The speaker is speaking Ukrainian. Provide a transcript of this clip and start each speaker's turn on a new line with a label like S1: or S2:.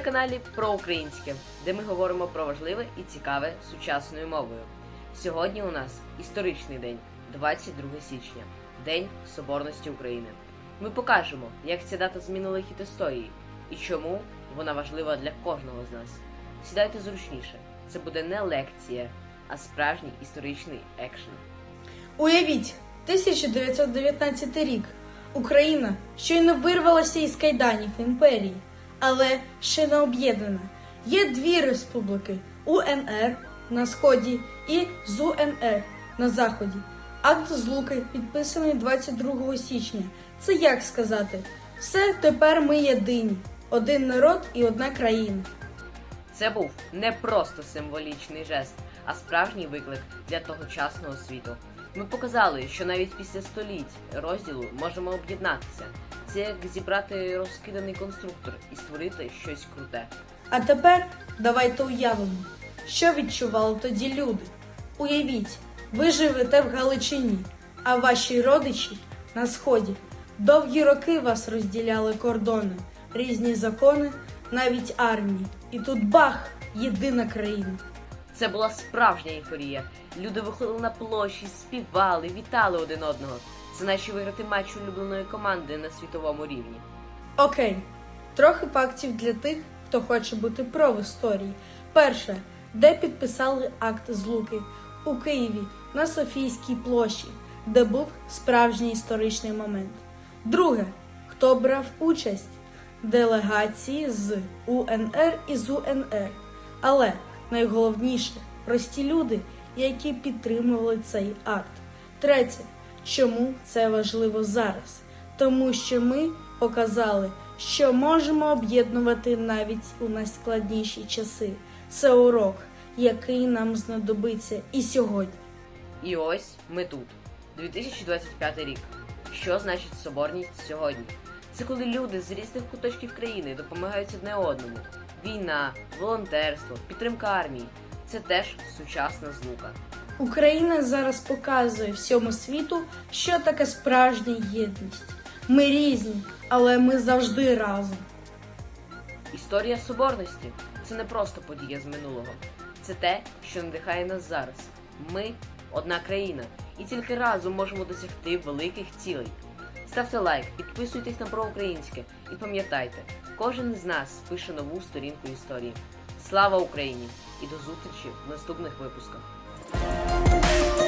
S1: каналі про українське, де ми говоримо про важливе і цікаве сучасною мовою. Сьогодні у нас історичний день, 22 січня, День Соборності України. Ми покажемо, як ця дата змінила хід історії і чому вона важлива для кожного з нас. Сідайте зручніше. Це буде не лекція, а справжній історичний екшен.
S2: Уявіть, 1919 рік. Україна щойно вирвалася із кайданів імперії, але ще не об'єднана. Є дві республіки УНР на сході і ЗУНР на заході. Акт злуки підписаний 22 січня. Це як сказати? Все тепер ми єдині, один народ і одна країна.
S1: Це був не просто символічний жест, а справжній виклик для тогочасного світу. Ми показали, що навіть після століть розділу можемо об'єднатися. Це як зібрати розкиданий конструктор і створити щось круте.
S2: А тепер давайте уявимо, що відчували тоді люди. Уявіть, ви живете в Галичині, а ваші родичі на сході. Довгі роки вас розділяли кордони, різні закони, навіть армії. І тут бах! Єдина країна.
S1: Це була справжня ейфорія. Люди виходили на площі, співали, вітали один одного. Це наші виграти матч улюбленої команди на світовому рівні.
S2: Окей, трохи фактів для тих, хто хоче бути про в історії. Перше, де підписали акт злуки у Києві на Софійській площі, де був справжній історичний момент. Друге, хто брав участь делегації з УНР і з УНР. Але найголовніше прості люди, які підтримували цей акт. Третє, чому це важливо зараз? Тому що ми показали, що можемо об'єднувати навіть у найскладніші часи. Це урок, який нам знадобиться і сьогодні.
S1: І ось ми тут, 2025 рік. Що значить соборність сьогодні? Це коли люди з різних куточків країни допомагають одне одному. Війна, волонтерство, підтримка армії це теж сучасна злука.
S2: Україна зараз показує всьому світу, що таке справжня єдність. Ми різні, але ми завжди разом.
S1: Історія соборності це не просто подія з минулого, це те, що надихає нас зараз. Ми одна країна, і тільки разом можемо досягти великих цілей. Ставте лайк, підписуйтесь на проукраїнське і пам'ятайте, кожен з нас пише нову сторінку історії. Слава Україні! І до зустрічі в наступних випусках. Thank you.